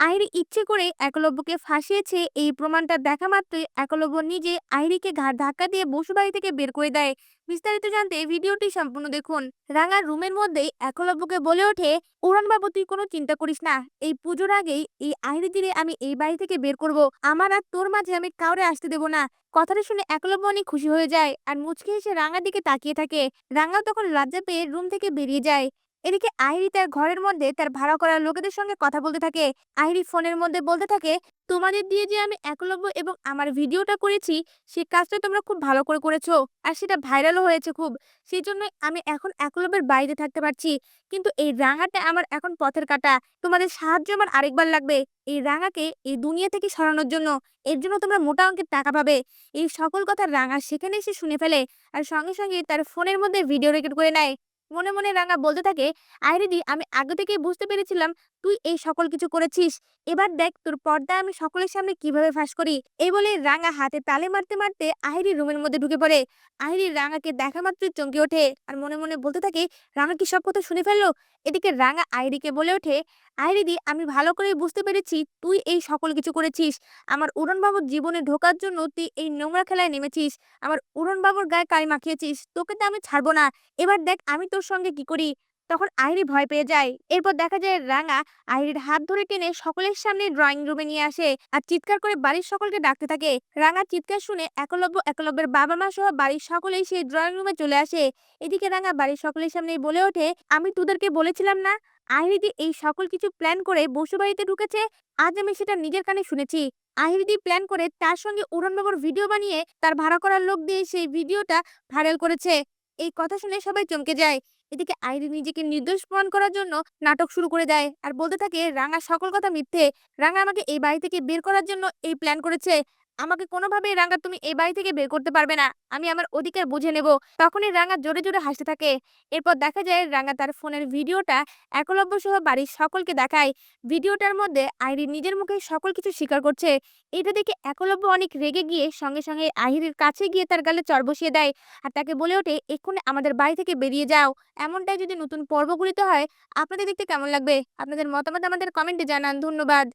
আইরি ইচ্ছে করে একলব্যকে ফাঁসিয়েছে, এই প্রমাণটা দেখা মাত্রই একলব্য নিজে আইরিকে ঘাড় ধাক্কা দিয়ে বসুবাড়ি থেকে বের করে দেয়। বিস্তারিত জানতে ভিডিওটি সম্পূর্ণ দেখুন। রাঙার রুমের মধ্যেই একলব্যকে বলে ওঠে উড়ানবাবু তুই কোনো চিন্তা করিস না। এই পুজোর আগেই এই আইরি দিলে আমি এই বাড়ি থেকে বের করব। আমার আর তোর মাঝে আমি কাউরে আসতে দেব না। কথাটা শুনে একলব্য অনেক খুশি হয়ে যায়, আর মুচকি হেসে রাঙার দিকে তাকিয়ে থাকে। রাঙা তখন লজ্জা পেয়ে রুম থেকে বেরিয়ে যায়। এদিকে আইরি তার ঘরের মধ্যে তার ভাড়া করা লোকেদের সঙ্গে কথা বলতে থাকে। আইরি ফোনের মধ্যে বলতে থাকে, তোমাদের দিয়ে যে আমি একলব্য এবং আমার ভিডিওটা করেছি সেই কাজটা তোমরা খুব ভালো করে করেছ আর সেটা ভাইরালও হয়েছে খুব। সেই জন্য আমি এখন একলব্যের বাইরে থাকতে পারছি। কিন্তু এই রাঙাটা আমার এখন পথের কাটা। তোমাদের সাহায্য আমার আরেকবার লাগবে। এই রাঙাকে এই দুনিয়া থেকে সরানোর জন্য। এর জন্য তোমরা মোটা অঙ্কের টাকা পাবে। এই সকল কথা রাঙা সেখানে এসে শুনে ফেলে আর সঙ্গে সঙ্গে তার ফোনের মধ্যে ভিডিও রেকর্ড করে নেয়। মনে মনে রাঙা বলতে থাকে আইরিদি আমি আগে থেকেই বুঝতে পেরেছিলাম তুই এই সকল কিছু করেছিস। এবার দেখ তোর পর্দা আমি সকলের সামনে কীভাবে ফাঁস করি। এই বলে রাঙা হাতে তালে মারতে মারতে আহিরি রুমের মধ্যে ঢুকে পড়ে। আহিরি রাঙাকে দেখা মাত্রই চমকে ওঠে। আর মনে মনে বলতে থাকে, রাঙা কি সব কথা শুনে ফেলল? এদিকে রাঙা আইরিকে বলে ওঠে আইরিদি আমি ভালো করেই বুঝতে পেরেছি তুই এই সকল কিছু করেছিস। আমার উড়নবাবুর জীবনে ঢোকার জন্য তুই এই নোংরা খেলায় নেমেছিস। আমার উড়নবাবুর গায়ে কালি মাখিয়েছিস। তোকে তো আমি ছাড়বো না। এবার দেখ, আমি তোর সঙ্গে কি করি? তখন আইরি ভয় পেয়ে যায়। এরপর দেখা যায় রাঙা আইরির হাত ধরে টেনে সকলের সামনে ড্রয়িং রুমে নিয়ে আসে আর চিৎকার করে বাড়ির সকলকে ডাকতে থাকে। রাঙা চিৎকার শুনে একলব্য একলব্যের বাবা মা সহ বাড়ির সকলেই সেই ড্রয়িং রুমে চলে আসে। এদিকে রাঙা বাড়ির সকলের সামনে বলে ওঠে, আমি তোদেরকে বলেছিলাম না? আহিরিদি এই সকল কিছু প্ল্যান করে বসু বাড়িতে ঢুকেছে? আজ আমি সেটা নিজের কানে শুনেছি। আহিরিদি প্ল্যান করে তার সঙ্গে উড়নবাবুর ভিডিও বানিয়ে তার ভাড়া করার লোক দিয়ে সেই ভিডিওটা ভাইরাল করেছে। এই কথা শুনে সবাই চমকে যায়। এদিকে আইরি নিজেকে নির্দোষ প্রমাণ করার জন্য নাটক শুরু করে দেয় আর বলতে থাকে, রাঙা সকল কথা মিথ্যে। রাঙা আমাকে এই বাড়ি থেকে বের করার জন্য এই প্ল্যান করেছে। আমাকে কোনোভাবেই রাঙা তুমি এই বাড়ি থেকে বের করতে পারবে না। আমি আমার অধিকার বুঝে নেব। তখনই রাঙা জোরে জোরে হাসতে থাকে। এরপর দেখা যায় রাঙা তার ফোনের ভিডিওটা একলব্য সহ বাড়ির সকলকে দেখায়। ভিডিওটার মধ্যে আইরি নিজের মুখে সকল কিছু স্বীকার করছে। এটা দেখে একলব্য অনেক রেগে গিয়ে সঙ্গে সঙ্গে আহিরের কাছে গিয়ে তার গালে চর বসিয়ে দেয় আর তাকে বলে ওঠে, এক্ষুনি আমাদের বাড়ি থেকে বেরিয়ে যাও। এমনটাই যদি নতুন পর্বগুলিতে হয়, আপনাদের দেখতে কেমন লাগবে? আপনাদের মতামত আমাদের কমেন্টে জানান। ধন্যবাদ।